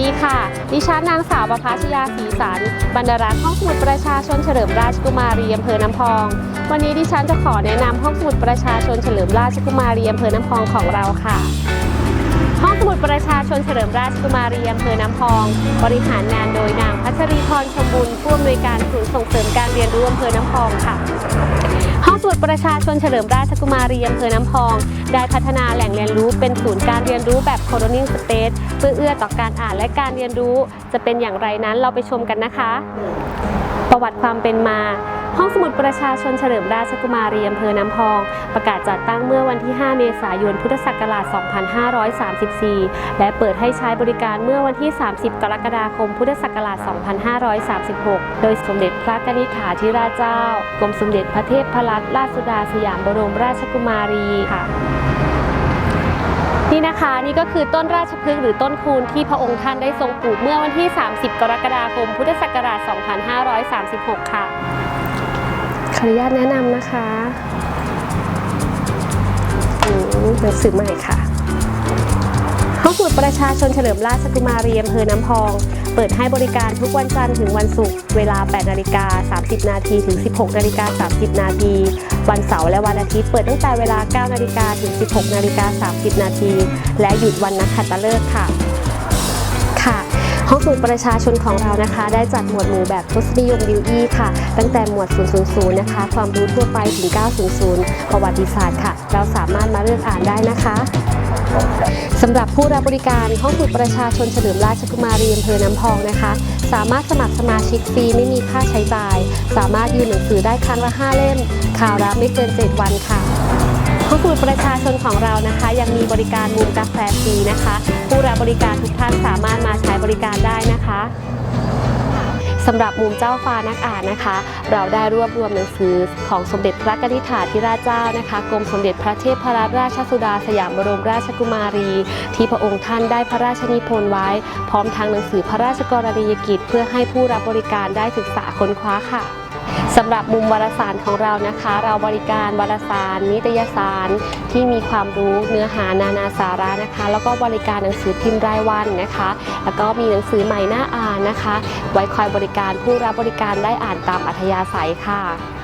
ดิฉันนางสาวประภาชยาศรีสันบรรณารักษ์ห้องสมุดประชาชนเฉลิมราชกุมารีอำเภอน้ำพอง วันนี้ดิฉันจะขอแนะนำห้องสมุดประชาชนเฉลิมราชกุมารีอำเภอน้ำพองของเราค่ะ ห้องสมุดประชาชนเฉลิมราชกุมารีอำเภอน้ำพอง บริหารงานโดยนางพัชรีพรชมบุญผู้อำนวยการศูนย์ส่งเสริมการเรียนรู้อำเภอน้ำพองค่ะ ห้องสมุดประชาชนเฉลิมราชกุมารีอำเภอน้ำพอง ได้พัฒนาแหล่งเรียนรู้เป็นศูนย์การเรียนรู้แบบโคโ n นิ่งสเปซเพื่อเอื้อต่อการอ่านและการเรียนรู้ จะเป็นอย่างไรนั้นเราไปชมกันนะคะ ประวัติความเป็นมา ห้องสมุด ประชาชนเฉลิมราชกุมารีอำเภอน้ำพอง ประกาศจัดตั้งเมื่อวันที่ 5 เมษายน พุทธศักราช 2534 และเปิดให้ใช้บริการเมื่อวันที่ 30 กรกฎาคม พุทธศักราช 2536 โดยสมเด็จพระกนิษฐาธิราชเจ้า กรมสมเด็จพระเทพรัตนราชสุดาสยามบรมราชกุมารีค่ะนี่นะคะนี่ก็คือต้นราชพฤกษ์หรือต้นคูณที่พระองค์ท่านได้ทรงปลูกเมื่อวันที่ 30 กรกฎาคม พุทธศักราช 2536 ค่ะ ขออนุญาตแนะนำนะคะอืมหนังสือใหม่ค่ะห้องสมุดประชาชนเฉลิมราชกุมารีอำเภอน้ำพอง เปิดให้บริการทุกวันจันทร์ถึงวันศุกร์เวลา 8 นาฬิกา 30 นาทีถึง 16 นาฬิกา 30 นาที วันเสาร์และวันอาทิตย์เปิดตั้งแต่เวลา 9 นาฬิกาถึง 16 นาฬิกา 30 นาที และหยุดวันนักขัตฤกษ์ค่ะ ค่ะ ห้องสมุดประชาชนของเรานะคะ ได้จัดหมวดหมู่แบบทศนิยมดิวอี้ค่ะ ตั้งแต่หมวด 000 นะคะ ความรู้ทั่วไปถึง 900 ประวัติศาสตร์ค่ะ เราสามารถมาเลือกอ่านได้นะคะสำหรับผู้รับบริการห้องสมุดประชาชนเฉลิมราชกุมารีอำเภอน้ำพองนะคะ สามารถสมัครสมาชิกฟรีไม่มีค่าใช้จ่าย สามารถยืมหนังสือได้ครั้งละ 5 เล่มข่าวรับไม่เกิน 7 วันค่ะ ห้องสมุดประชาชนของเรานะคะ ยังมีบริการมุมกาแฟฟรีนะคะ ผู้รับบริการทุกท่านสามารถมาใช้บริการได้นะคะสำหรับมุมเจ้าฟ้านักอ่านนะคะ เราได้รวบรวมหนังสือของสมเด็จพระกนิษฐาธิราชเจ้านะคะกรมสมเด็จพระเทพรัตนราชสุดาสยามบรมราชกุมารี ที่พระองค์ท่านได้พระราชนิพนธ์ไว้ พร้อมทั้งหนังสือพระราชกรณียกิจ เพื่อให้ผู้รับบริการได้ศึกษาค้นคว้าค่ะ สำหรับมุมวารสารของเรานะคะ เราบริการวารสาร นิตยสารที่มีความรู้เนื้อหานานาสาระนะคะ แล้วก็บริการหนังสือพิมพ์รายวันนะคะ แล้วก็มีหนังสือใหม่หน้าอ่านนะคะ ไว้คอยบริการผู้รับบริการได้อ่านตามอัธยาศัยค่ะ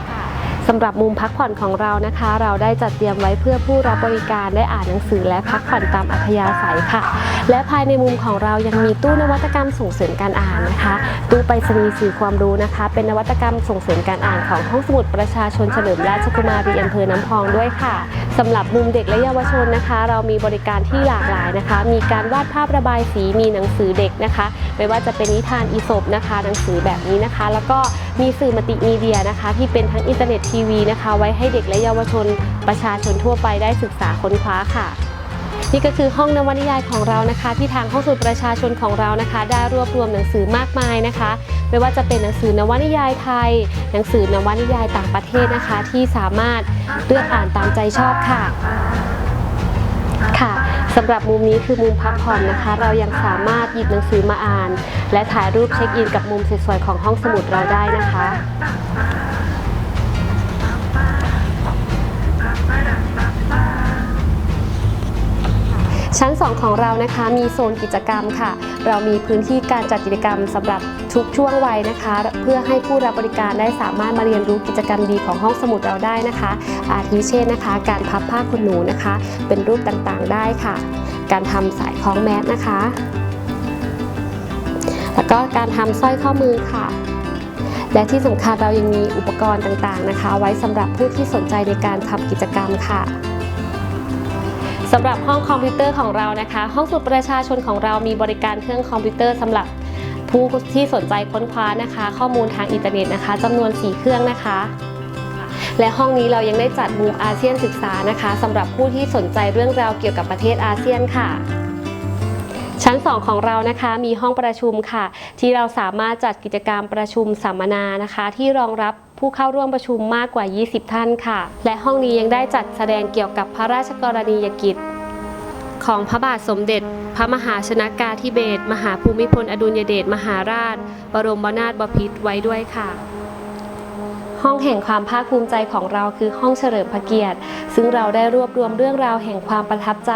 สำหรับมุมพักผ่อนของเรานะคะ เราได้จัดเตรียมไว้เพื่อผู้รับบริการได้อ่านหนังสือและพักผ่อนตามอัธยาศัยค่ะ และภายในมุมของเรายังมีตู้นวัตกรรมส่งเสริมการอ่านนะคะ ตู้ไปรษณีย์สื่อความรู้นะคะ เป็นนวัตกรรมส่งเสริมการอ่านของห้องสมุดประชาชนเฉลิมราชกุมารีอำเภอน้ำพองด้วยค่ะสำหรับมุมเด็กและเยาวชนนะคะ เรามีบริการที่หลากหลายนะคะ มีการวาดภาพระบายสีมีหนังสือเด็กนะคะ ไม่ว่าจะเป็นนิทานอีสปนะคะ หนังสือแบบนี้นะคะ แล้วก็มีสื่อมัลติมีเดียนะคะ ที่เป็นทั้งอินเทอร์เน็ตทีวีนะคะ ไว้ให้เด็กและเยาวชนประชาชนทั่วไปได้ศึกษาค้นคว้าค่ะ นี่ก็คือห้องนวนิยายของเรานะคะ ที่ทางห้องสมุดประชาชนของเรานะคะ ได้รวบรวมหนังสือมากมายนะคะ ไม่ว่าจะเป็นหนังสือนวนิยายไทย หนังสือนวนิยายต่างประเทศนะคะ ที่สามารถเลือกอ่านตามใจชอบค่ะค่ะสำหรับมุมนี้คือมุมพักผ่อนนะคะ เรายังสามารถหยิบหนังสือมาอ่าน และถ่ายรูปเช็คอินกับมุมสวยๆของห้องสมุดเราได้นะคะ ชั้น 2 ของเรานะคะมีโซนกิจกรรมค่ะ เรามีพื้นที่การจัดกิจกรรมสำหรับทุกช่วงวัยนะคะ เพื่อให้ผู้รับบริการได้สามารถมาเรียนรู้กิจกรรมดีของห้องสมุดเราได้นะคะ อาทิเช่นนะคะ การพับผ้าขนหนูนะคะ เป็นรูปต่างๆได้ค่ะ การทำสายคล้องแมสนะคะ แล้วก็การทำสร้อยข้อมือค่ะและที่สำคัญเรายังมีอุปกรณ์ต่างๆนะคะ ไว้สำหรับผู้ที่สนใจในการทำกิจกรรมค่ะ สำหรับห้องคอมพิวเตอร์ของเรานะคะ ห้องสุดประชาชนของเรามีบริการเครื่องคอมพิวเตอร์สำหรับผู้ที่สนใจค้นคว้านะคะ ข้อมูลทางอินเทอร์เน็ตนะคะจำนวน 4 เครื่องนะคะ และห้องนี้เรายังได้จัดมุมอาเซียนศึกษานะคะสำหรับผู้ที่สนใจเรื่องราวเกี่ยวกับประเทศอาเซียนค่ะ ชั้น 2 ของเรานะคะมีห้องประชุมค่ะ ที่เราสามารถจัดกิจกรรมประชุมสัมมนานะคะ ที่รองรับผู้เข้าร่วมประชุมมากกว่า 20 ท่านค่ะ และห้องนี้ยังได้จัดแสดงเกี่ยวกับพระราชกรณียกิจ ของพระบาทสมเด็จ พระมหาชนกาธิเบศรมหาภูมิพลอดุลยเดชมหาราช บรมนาถบพิตรไว้ด้วยค่ะ ห้องแห่งความภาคภูมิใจของเราคือห้องเฉลิมพระเกียรติ ซึ่งเราได้รวบรวมเรื่องราวแห่งความประทับใจ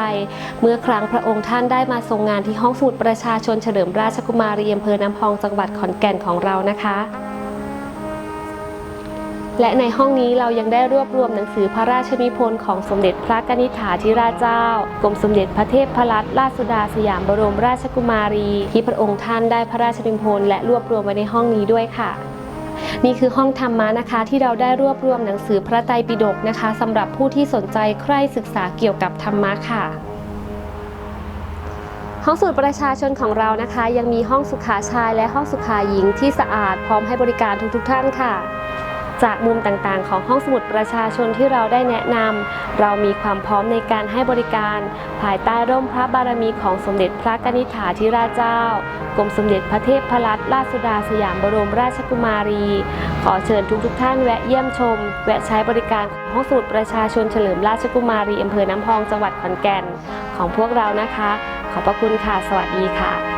เมื่อครั้งพระองค์ท่านได้มาทรงงานที่ห้องสมุดประชาชนเฉลิมราชกุมารีอำเภอน้ำพองจังหวัดขอนแก่นของเรานะคะและในห้องนี้เรายังได้รวบรวมหนังสือพระราชนิพนธ์ของสมเด็จพระกนิษฐาธิราชเจ้า กรมสมเด็จพระเทพพรัตนราชสุดาสยามบรมราชกุมารี ที่พระองค์ท่านได้พระราชนิพนธ์และรวบรวมไว้ในห้องนี้ด้วยค่ะ นี่คือห้องธรรมะนะคะที่เราได้รวบรวมหนังสือพระไตรปิฎกนะคะสำหรับผู้ที่สนใจใคร่ศึกษาเกี่ยวกับธรรมะค่ะห้องสูตรประชาชนของเรานะคะ ยังมีห้องสุขาชายและห้องสุขาหญิงที่สะอาดพร้อมให้บริการทุกๆท่านค่ะ จากมุมต่างๆ ของห้องสมุดประชาชนที่เราได้แนะนำเรามีความพร้อมในการให้บริการ ภายใต้ร่มพระบารมีของสมเด็จพระกนิษฐาธิราชเจ้ากรมสมเด็จพระเทพพรัตนราชสุดาสยามบรมราชกุมารี ขอเชิญทุกๆท่านแวะเยี่ยมชม แวะใช้บริการของห้องสมุดประชาชนเฉลิมราชกุมารีอำเภอน้ำพองจังหวัดขอนแก่น ของพวกเรานะคะ ขอบพระคุณค่ะ สวัสดีค่ะ